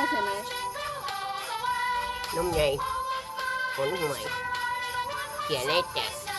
คุณผู้ชายเสียไหมนมใหญ่ขนหวยเขียนให้แตก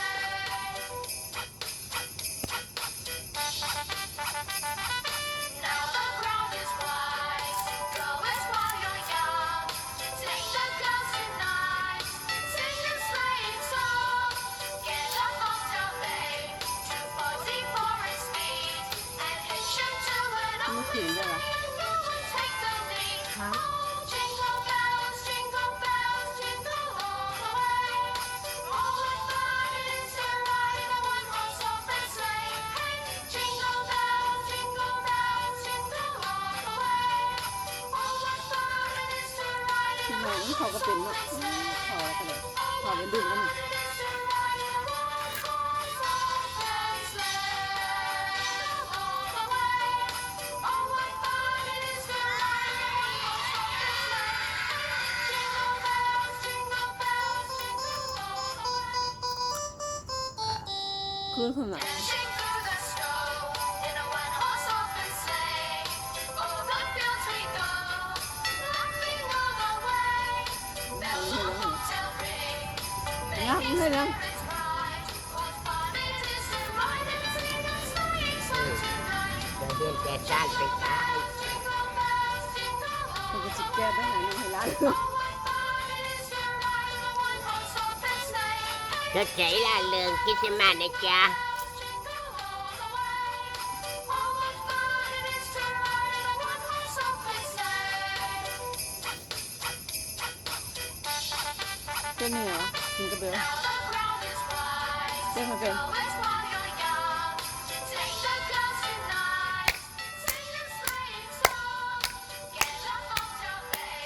เขาก็เป็นเนาะเขาอะไรกันเลยเขาเป็นดื่มกันเนาะคือคนละ thôi lắm Hãy subscribe cho kênh Ghiền Mì Gõ Để không bỏ lỡ những video hấp dẫn Thật sự là lường Kisima này cha. เป็นเหรอกินกระเบล Now the ground is wide. เจ้าเขาเป็น Go as while you're young. Take the girls tonight. Sing a sleighing song. Get up on your bay.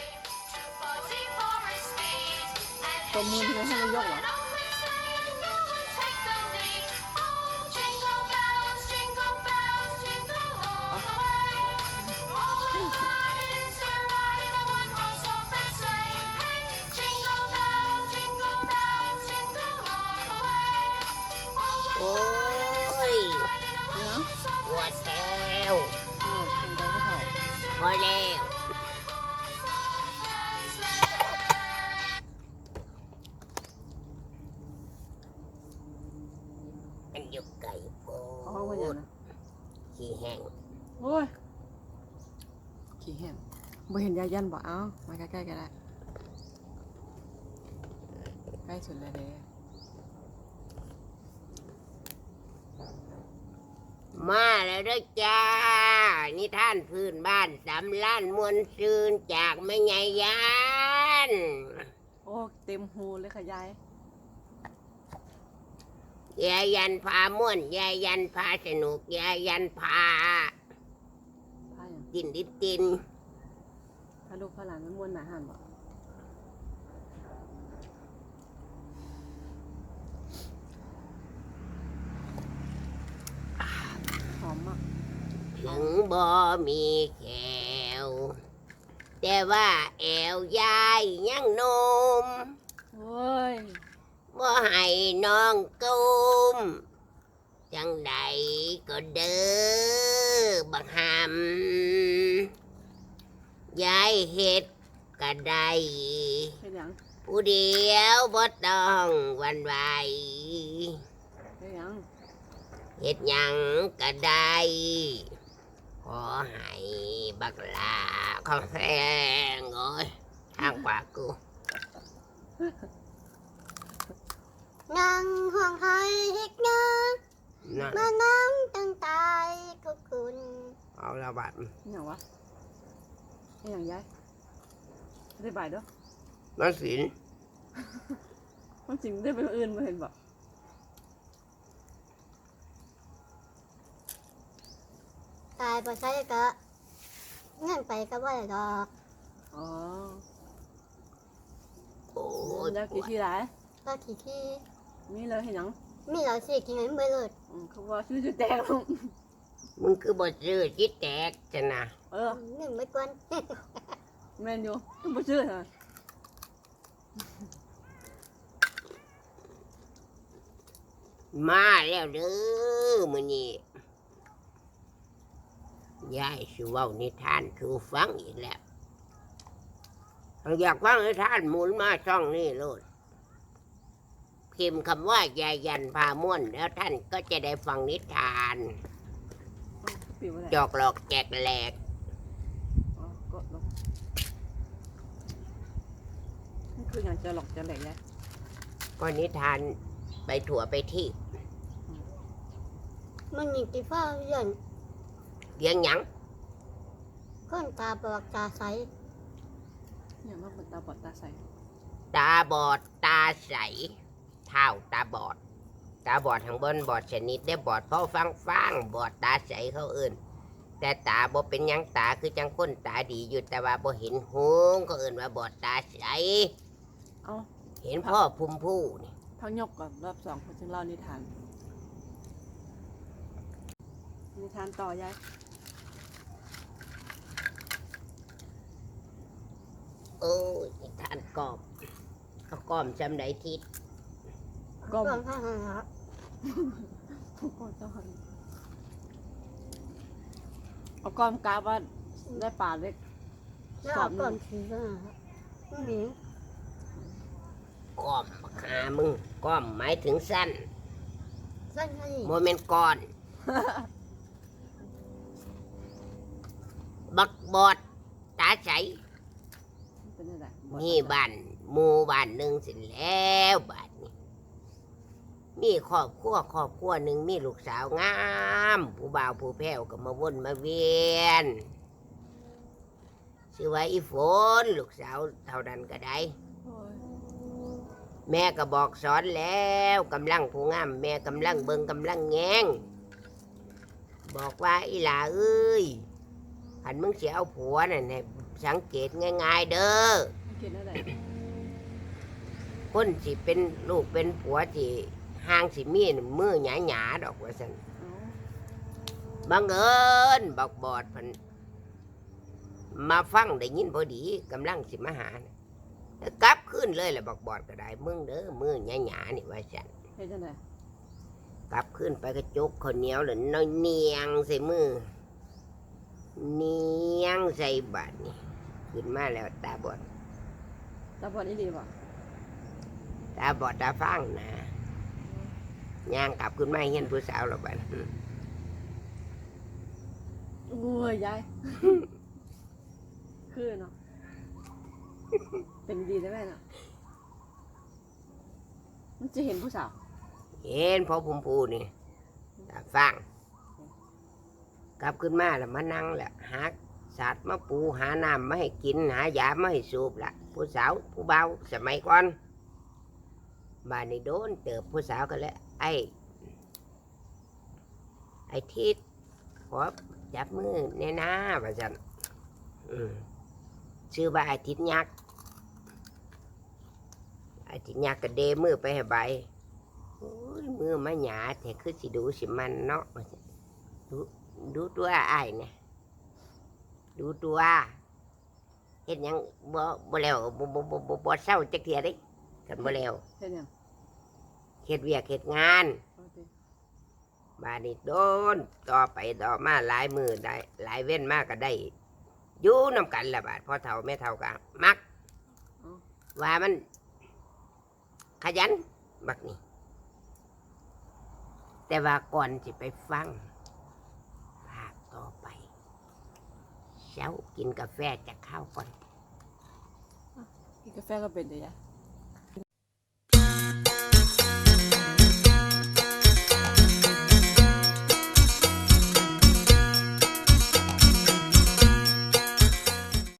To 44 in speed. And ตัวมือที่ให้เรายกเหรอ โอ้ย ขี้แห้งบ่เห็นยายันบ่เอ้า มาใกล้ๆกันได้ใกล้สุดแล้วเด้มาแล้วเด้อจ้า นิทานพื้นบ้านสำล้านมวลซืนจากแม่ไงยานโอ้เต็มหูเลยค่ะยาย ยายยันพาม่วนยายยันพาสนุกยายยันพา พาอย่างกินดิบกินพาลูกพาหลานมันม่วนหนาหันบ่หอมมากถึงบ่มีแขวแต่ว่าแอวยายยังหนมโอ้ยบ่ให้น้องกุมจังใดก็เด้อ บักหำยายเฮ็ดก็ได้เป็นหยังผู้เดียวบ่ต้องหวันไหวเป็นหยังเฮ็ดหยังก็ได้ขอให้บักลาของแพงโอ้ยทางปากกูนั่งห้องไห้เฮ็ดงานนั่น มานั่งตั้งตายก็คุณ เอาละบัดเป็นหยังวะเป็นหยังยายอธิบายเด้วยมันสินมันจริงได้เป็นอื่นมาเห็นบ่ตายไปใช้ก็เงินไปก็บ่ได้ดอกอ๋อโอ้ยแล้วปกี่วดทีไรก็ขี้ที่มีเลยเห็นหยังมีเราสิกินเงินไม่เลิศอืมเขาว่าชื่อชื่อแตกลง มึงคือบ่ซื้อจิตแตกจะนะเออหนึ่งไม่กวนแมนอยู่ต้องบ่ชื่อเหรอมาแล้วเด้อมื้อนี้ยายสิเว้านิทานสู่ฟังอีกแล้วอยากฟังให้ท่านหมุนมาช่องนี้โลดพิมพ์คำว่ายายยันพาม่วนแล้วท่านก็จะได้ฟังนิทาน ปิวอะไรจอกหลอกแจกแหลกอ๋อกดลงนี่คืออย่างจะหลอกจะแหลกยายก็นิทานไปถั่วไปที่มันนี่ติฟ้าเรื่องเลี้ยงหยังคนตาบอดตาใสอย่างว่าเป็นตาบอดตาใส ตาบอดตาใสเท้าตาบอด ตาบอดทางบนบอดชนิดได้บอดเพราะฟังฟังบอดตาใสเขาเอื่น แต่ตาบ่เป็นหยังตาคือจังคนตาดีอยู่แต่ว่าบ่เห็นหงเขาเอื่นว่าบอดตาใสเอาเห็นพ่อพุ่มผู้นี่พักยกก่อนรอบสองคนจึงเล่านิทาน นิทานต่อยายโอ้ยนิทานกอบเขากอมจำไดทิศก้มก่ อนข้างหาทุกคนต้องหันเอาก้อมกาว่าได้ป่าเล็กแล้วเอาก่อนถือข้างหาผู้หญิงกอมหามึงกอมหมายถึงสั้นสั้นแค่นี้โมเมนก้อน บักบอดตาใสเป็นยังไงนี่บ้านหมู่บ้านหนึ่งสิแล้วบ้านนี้ มีครอบครัวครอบครัวหนึ่งมีลูกสาวงาม ผู้บ่าวผู้แพ้วก็มาวนมาเวียนชื่อว่าอีฝนลูกสาวเท่านั้นก็ได้โอ้ยแม่ก็บอกสอนแล้วกำลังผู้งาม แม่กำลังเบิงกำลังแงงบอกว่าอีหลาเอ้ยหันมึงเสียเอาผัวน่ะให้สังเกตง่าย ๆ เด้อไม่กินอะไรคนสิเป็นลูกเป็นผัวสิ ห่างสิมีน่ะมือหยาหยาๆดอกว่าสันเอาบังเอิญบอกบอดพันมาฟังได้ยินพอดีกำลังสิมาหาน่ะแล้วกลับขึ้นเลยแหละบอกบอดก็ได้มึงเด้อมือหยาหยาๆนี่ว่าสันเฮ็ดจังไดกลับขึ้นไปก็จกข้าวเหนียวหรือน้อยเนียงใส่มือเนียงใส่บาทนี่ขึ้นมาแล้วตาบอดตาบอดนี่ดีป่ะตาบอดตาฟังนะ ย่างกลับขึ้นมาเห็นผู้สาวแล้วบัดโอ้ยยาย คือเนาะ เป็นดีได้ไหมเนาะ มันจะเห็นผู้สาว เห็นพอผมพูนี่ตาฟังกลับขึ้นมาแล้วมานั่งแหละหาสัตว์มาปูหาน้ำมาให้กิน หายามาให้สูบละผู้สาวผู้เบาสมัยก่อนบ้านนี้โดนเติบผู้สาวกันแล้ว ไอ้ ไอ้ทิศขอจับมือแน่นาว่าจันชื่อว่าไอ้ทิศยักษ์ไอ้ทิศยักษ์ก็เดมือไปให้ใบมือมาหยาแต่คือสิดูสิมันเนาะดูดูตัวไอ้เนี่ยดูตัวเห็นยังบ่บ่แล้วบ่บ่บ่บ่เศร้าจักเทียด้กันบ่แล้วเห็นยัง เฮ็ดเวียกเฮ็ดงานบาดนี้โดนต่อไปต่อมาหลายมือได้ หลายเว้นมากก็ได้อยู่นำกันละบาดพอเท่าแม่เท่ากันมัก ว่ามัน ขยันบักนี่แต่ว่าก่อนสิไปฟังภาคต่อไปเช้ากินกาแฟจะเข้าวก่อน กินกาแฟก็เป็นเดี๋ยวยาย